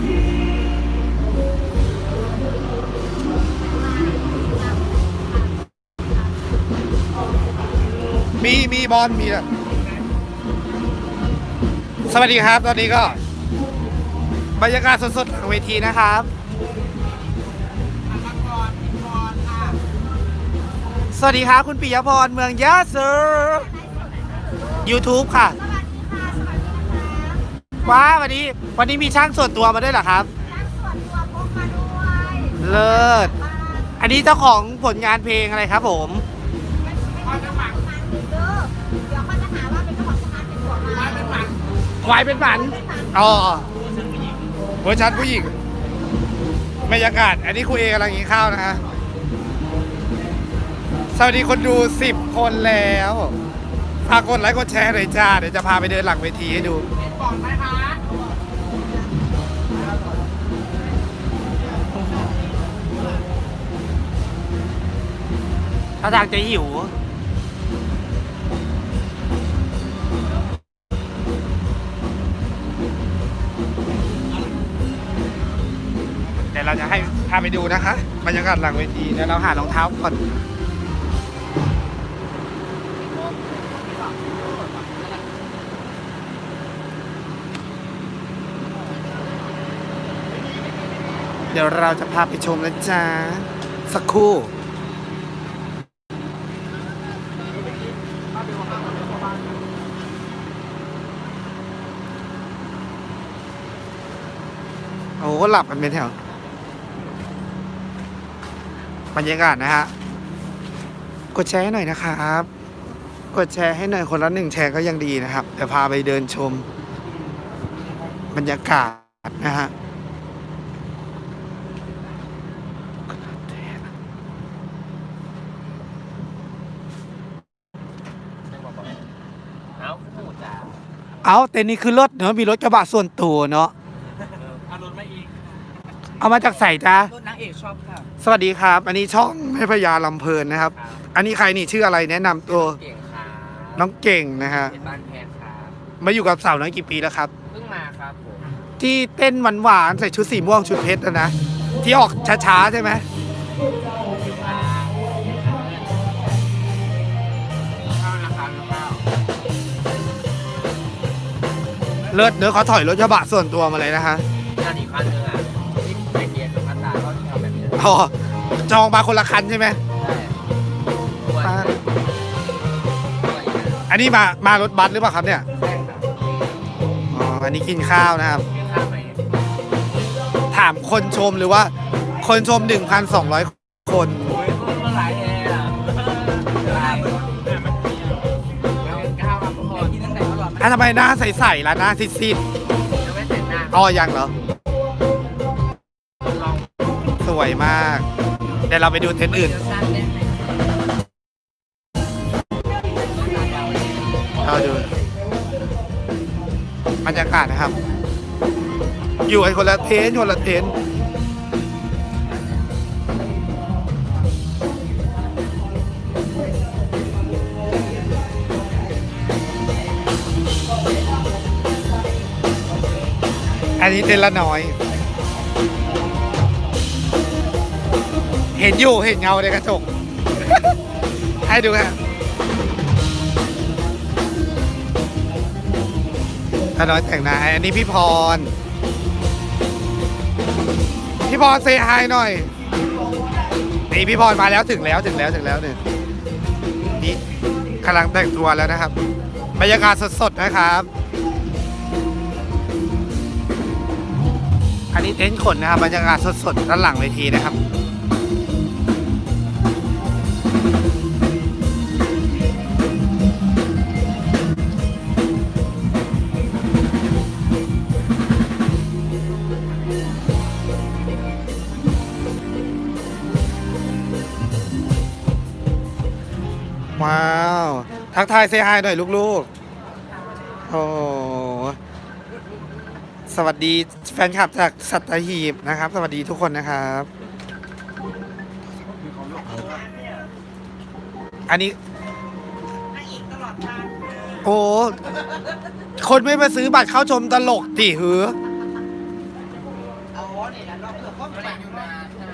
มีมีบอลมีอะสวัสดีครับ ตอนนี้ก็ บรรยากาศสดๆหลังเวทีนะครับสวัสดีครับ คุณปิยพรเมืองยะเซอร์ YouTube ค่ะ ว้าวันนี้วันนี้มีช่างส่วนตัวมาด้วยเหรอครับเลิศอันนี้เจ้าของผลงานเพลงอะไรครับผมควายเป็นหมันอ๋อเวอร์ชันผู้หญิงบรรยากาศ อันนี้ครูเอกำลังกินข้าวนะฮะ สวัสดีคนดูสิบคนแล้ว ฝากกดไลค์กดแชร์หน่อยจ้า เดี๋ยวจะพาไปเดินหลังเวทีให้ดู ถ้าทางจะหิวเดี๋ยวเราจะให้พาไปดูนะคะบรรยากาศหลังเวทีเดี๋ยวเราหารองเท้าก่อน ดี๋ยวเราจะพาไปชมนะจ๊ะ สักครู่โอ้โหหลับกันเป็นแถวบรรยากาศนะฮะ กดแชร์ให้หน่อยนะครับ กดแชร์ให้หน่อยคนละหนึ่งแชร์ก็ยังดีนะครับ เดี๋ยวพาไปเดินชม บรรยากาศนะฮะ เอ้าพูดจ้า เอาเต็นท์นี้คือรถเนอะมีรถกระบะส่วนตัวเนาะเอารถมาอีกเอามาจากใส่จ้ารถนางเอกชอบค่ะสวัสดีครับ อันนี้ช่องแม่พญาลำเพลินนะครับครับ อันนี้ใครนี่ชื่ออะไรแนะนำตัวเก่งค่ะน้องเก่งนะฮะเป็นบ้านแพนครับมาอยู่กับสาวน้อยกี่ปีแล้วครับ เพิ่งมาครับผมที่เต้นหวานๆใส่ชุดสีม่วงชุดเพชรนะนะที่ออกช้าๆใช่ไหม เลิศเนื้อะเขาถอยรถกระบะส่วนตัวมาเลยนะฮะงานอีกคันนึงอะที่เป็นเกียร์กับพัตตาก็ทำแบบนี้อ๋อจองมาคนละคันใช่ไหมใช่ตัวอ่าตัวอีกอะอันนี้มามารถบัสหรือเปล่าครับเนี่ยใช่ครับอ๋ออันนี้กินข้าวนะครับ ข้าวไหมถามคนชมหรือว่า คนชม 1,200 คนโอ้ยพูดมาหลาย อดอะทำไมหน้าใสๆล่ะหน้าซีดจะไม่แต่งหน้าๆอ๋อยังเหรอ ลองสวยมาก เดี๋ยวเราไปดูเต็นท์อื่น เดี๋ยวสั้นได้ไหมเราดูบรรยากาศนะครับ อยู่กันคนละเทนท์คนละเทนท์ นนี้เต็นละน้อย เห็นอยู่เห็นเงาในกระจก ให้ดูครับถ้าน้อยแต่งหน้าอันนี้พี่พร พี่พรเซฮายหน่อย นี่พี่พรมาแล้วถึงแล้วถึงแล้วถึงแล้วเนี่ยนี่กำลังแต่งตัวแล้วนะครับ บรรยากาศสดๆนะครับ นนี้เต็นท์ขนนะครับบรรยากาศสดๆด้านหลังเวทีนะครับว้าว ทักทายเซฮายหน่อยลูกๆ โอ้ สวัสดีแฟนคลับจากสัตหีบนะครับ สวัสดีทุกคนนะครับ อันนี้ โอ้ คนไม่มาซื้อบัตรเข้าชมตลกติหือ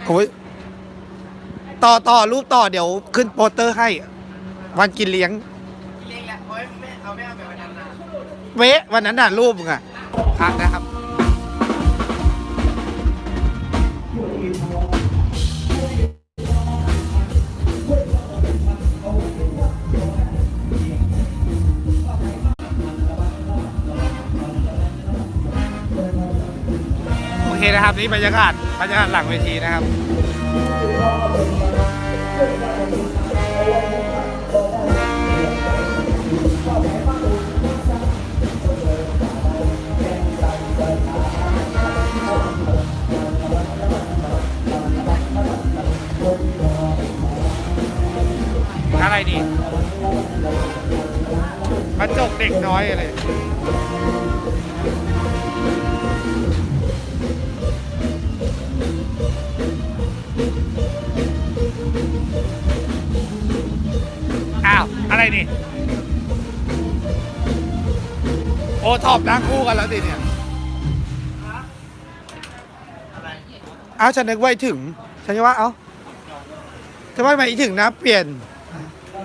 โอ้ยต่อต่อรูปต่อเดี๋ยวขึ้นโปสเตอร์ให้ วันกินเลี้ยงเวะวันนั้นน่ะรูปมึงอะ พักนะครับโอเคนะครับนี่บรรยากาศบรรยากาศหลังเวทีนะครับ อะไรนี่กระจกเด็กน้อยอะไรอ้าว อะไรนี่ โอท็อปนั่งคู่กันแล้วสิเนี่ยอ้าวฉันนึกว่าไอ้ถึง ฉันจะว่า เอ้าทำไมไม่ถึงนะ เปลี่ยน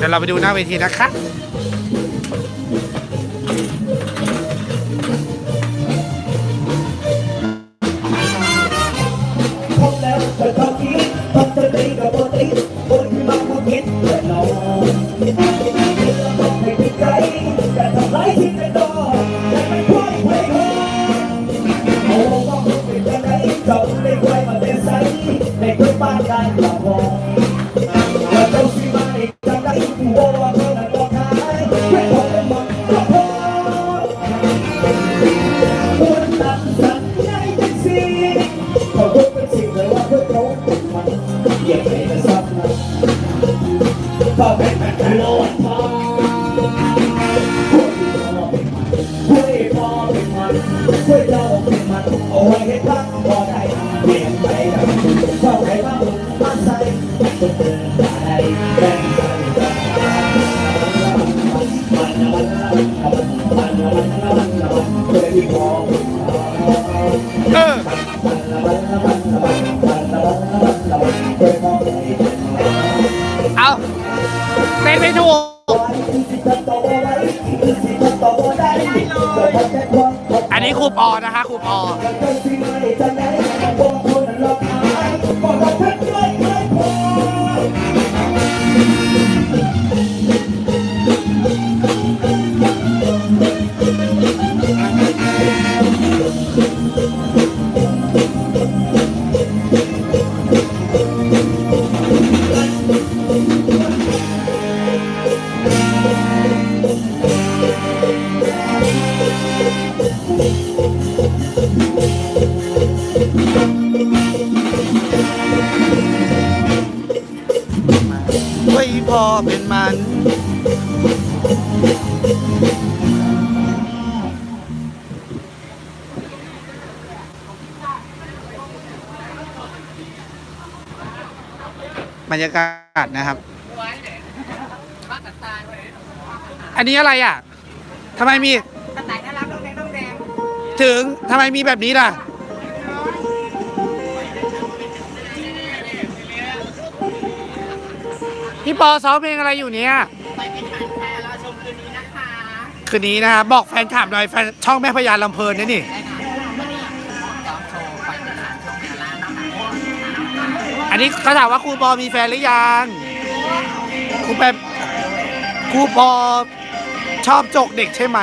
เดี๋ยวเราไปดูหน้าเวทีนะคะพบแล้วเธอต้องคิดต้องสติกับปติคนที่มาพูดคิดเพื่อเราต้องให้ใจแต่ทำร้ายที่ใจต่อแต่ โอ้ยเอาไว้ให้พักพอ พอเป็นมัน บรรยากาศนะครับ อันนี้อะไรอะทำไมมีกระต่ายน่ารักน้องแดงน้องแดง ถึงทำไมมีแบบนี้ล่ะ พี่ปอซ้อมเพลงอะไรอยู่เนี่ยไปเป็นแฟนแฟนรอชมคืนนี้นะคะคืนนี้นะครับบอกแฟนคลับหน่อยแฟนช่องแม่พญาลำเพลินนี่นี่ ได้ค่ะวันนี้ซ้อมโชว์ไปเป็นฐานช่วงเวลานะคะอันนี้เขาถามว่าครูปอมีแฟนหรือยังครูแบบครูปอชอบจกเด็กใช่ไหม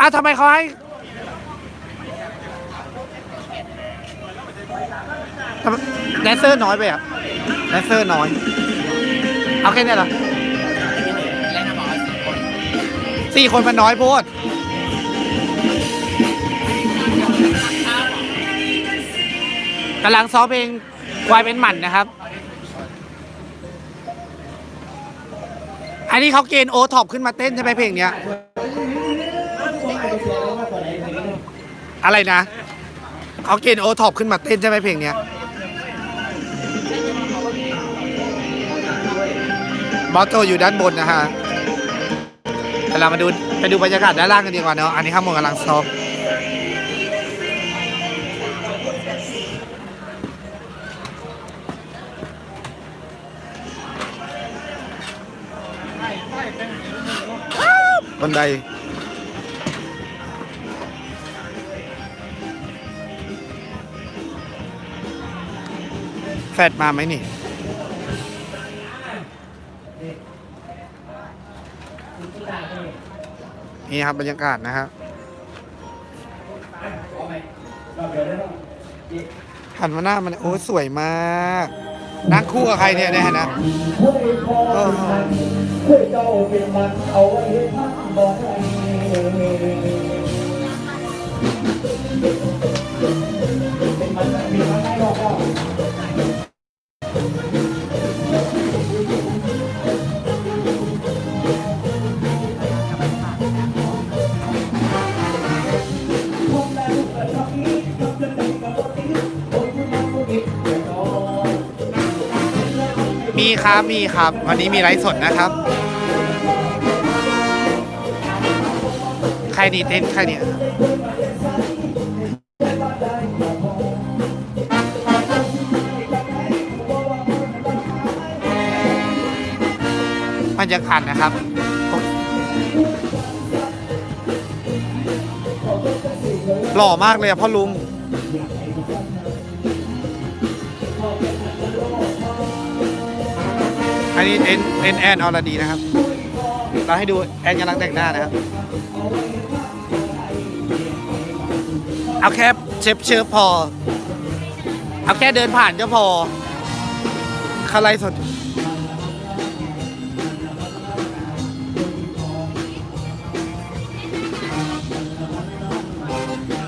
อ้าวทำไมเขาให้ ทำไมแดนเซอร์น้อยไปอะแดนเซอร์น้อย เอาแค่เนี้ยเหรอเล่นนะบอกว่าสี่คนสี่คนมันน้อยโพดกำลังซ้อมเพลงควายเป็นหมันนะครับ อันนี้เขาเกณฑ์โอท็อปขึ้นมาเต้นใช่ไหมเพลงเนี้ย อะไรนะ เขาเกณฑ์โอท็อปขึ้นมาเต้นใช่ไหมเพลงเนี้ย บอสโจอยู่ด้านบนนะฮะเดี๋ยวเรามาดูไปดูบรรยากาศด้านล่างกันดีกว่าเนาะ อันนี้ข้างบนกำลังซ้อมบันไดแฟดมาไหมนี่ นี่ครับบรรยากาศนะครับหันมาหน้ามันโอ้สวยมากนั่งคู่กับใครเนี่ยเนี่ยนะเมีครับมีครับ วันนี้มีไลฟ์สดนะครับ ใครนี่เต้นใครเนี่ยบรรยากาศนะครับหล่อมากเลยอะพ่อลุง อันนี้เอ็นเอ็นแอนออรดีนะครับ เราให้ดูแอนกำลังแต่งหน้านะครับ เอาแค่เชฟเชิฟพอ เอาแค่เดินผ่านก็พอคาไลฟ์สด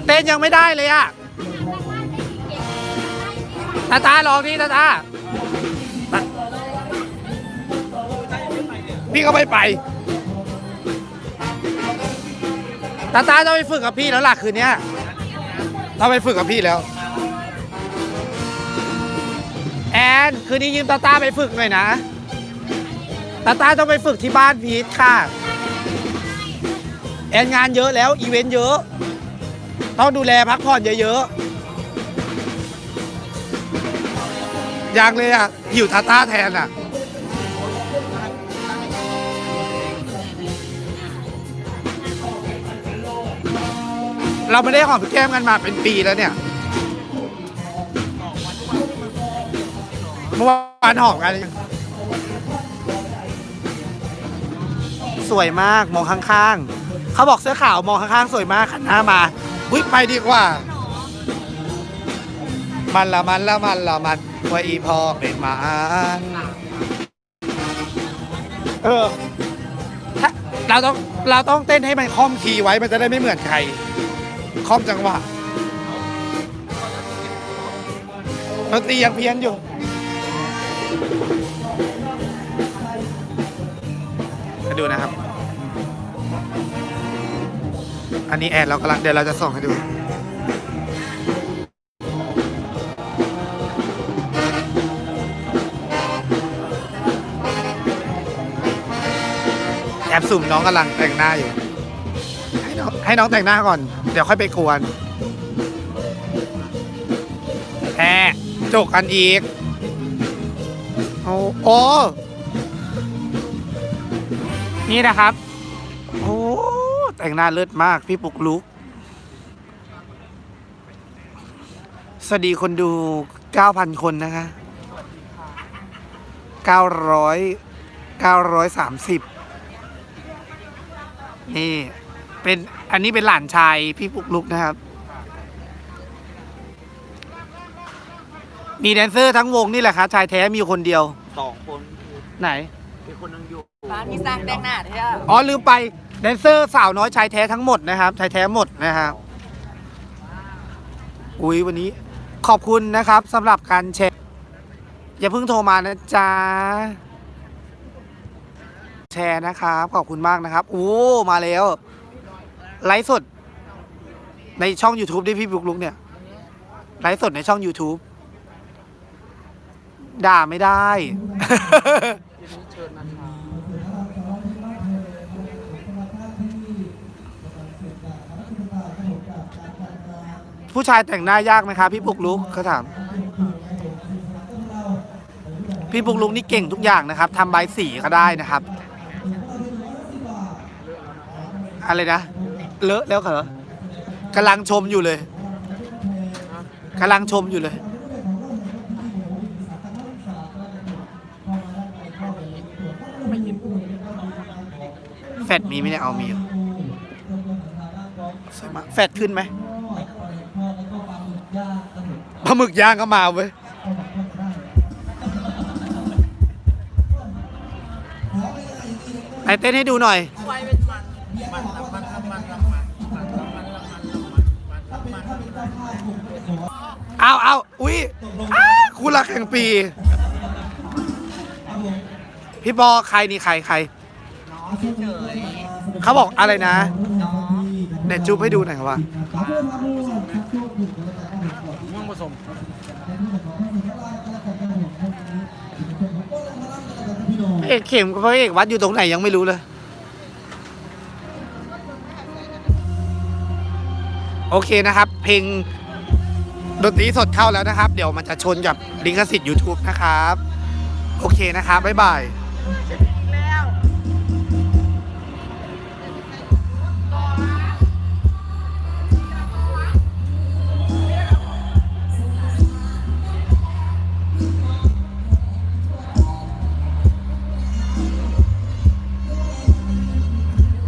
เต้นยังไม่ได้เลยอะตาตาลองดิตาตา พี่ก็ไม่ไป ตาตาต้องไปฝึกกับพี่แล้วล่ะคืนเนี้ยต้องไปฝึกกับพี่แล้ว แอน คืนนี้ยืมตาตาไปฝึกหน่อยนะ ตาตาต้องไปฝึกที่บ้านพีทค่ะ แอนงานเยอะแล้ว อีเวนต์เยอะ ต้องดูแลพักผ่อนเยอะๆยังเลยอะหิวตาตาแทนอะ เราไม่ได้หอมแก้มกันมาเป็นปีแล้วเนี่ย เมื่อวานหอมกัน สวยมากมองข้างๆ เขาบอกเสื้อขาวมองข้างๆ สวยมากขันหน้ามาอุ้ยไปดีกว่า มันละมันละมันละมันว่าอีพอเป็นมันเออถ้าเราต้องเราต้องเต้นให้มันคล่อมคีย์ไว้มันจะได้ไม่เหมือนใคร คล่อมจังหวะดนตรียังเพี้ยนอยู่มาดูนะครับ อันนี้แอดเรากำลังเดี๋ยวเราจะส่งให้ดู แอบสุ่มน้องกำลังแต่งหน้าอยู่ ให้น้องแต่งหน้าก่อน เดี๋ยวค่อยไปกวนแอบจกกันอีก โอ้โอนี่นะครับ โอ้ แต่งหน้าเลิศมากพี่ปุกลุก สวัสดีคนดู 9,000 คนนะคะ 900 930 นี่ เป็น อันนี้เป็นหลานชายพี่ปุกลุกนะครับ มีแดนเซอร์ทั้งวงนี่แหละครับชายแท้มีอยู่คนเดียว สองคนไหนมีคนนึงอยู่ร้านที่สร้างแต่งหน้าเท่าอ๋อลืมไปแดนเซอร์สาวน้อยชายแท้ทั้งหมดนะครับชายแท้หมดนะครับอุ้ยวันนี้ขอบคุณนะครับสำหรับการแชร์อย่าเพิ่งโทรมานะจ๊ะแชร์นะครับขอบคุณมากนะครับโอ้มาแล้ว ไลฟ์สดในช่อง YouTube ด้พี่บุกลุกเนี่ย ไลฟ์สดในช่อง YouTube ด่าไม่ได้ผู้ชายแต่งหน้ายากไหมครับพี่ปุกลุกเขาถาม พี่ปุกลุกนี่เก่งทุกอย่างนะครับทำใบสีก็ได้นะครับ อะไรนะ เลอะแล้วเหรอกำลังชมอยู่เลยกำลังชมอยู่เลย แฟดมีไหมเนี่ยเอามีสวยมากแฟดขึ้นไหมปลาหมึกย่างก็มาเว้ยไหนเต้นให้ดูหน่อย เอาเอาอุ้ยอ้าคู่รักแห่งปี พี่บอใครนี่ใครใครเฉยเขาบอกอะไรนะเน็ตจูบให้ดูหน่อยครับว่าม่วงผสมพระเอกเข็มกับพระเอกวัดอยู่ตรงไหนยังไม่รู้เลย โอเคนะครับ เพลง ดนตรีสดเข้าแล้วนะครับ เดี๋ยวมันจะชนกับลิขสิทธิ์ YouTube นะครับ โอเคนะครับ บ๊ายบาย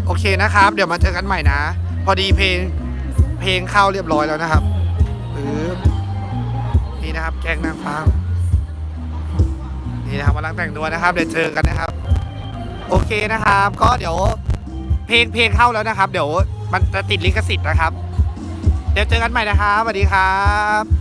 โอเคนะครับ เดี๋ยวมาเจอกันใหม่นะ พอดีเพลงเพลงเข้าเรียบร้อยแล้วนะครับ นะครับ แกงนางฟ้า นี่นะครับกำลังแต่งตัวนะครับ เดี๋ยวเจอกันนะครับ โอเคนะครับ ก็เดี๋ยวเพลงเพลงเข้าแล้วนะครับ เดี๋ยวมันจะติดลิขสิทธิ์นะครับ เดี๋ยวเจอกันใหม่นะครับสวัสดีครับ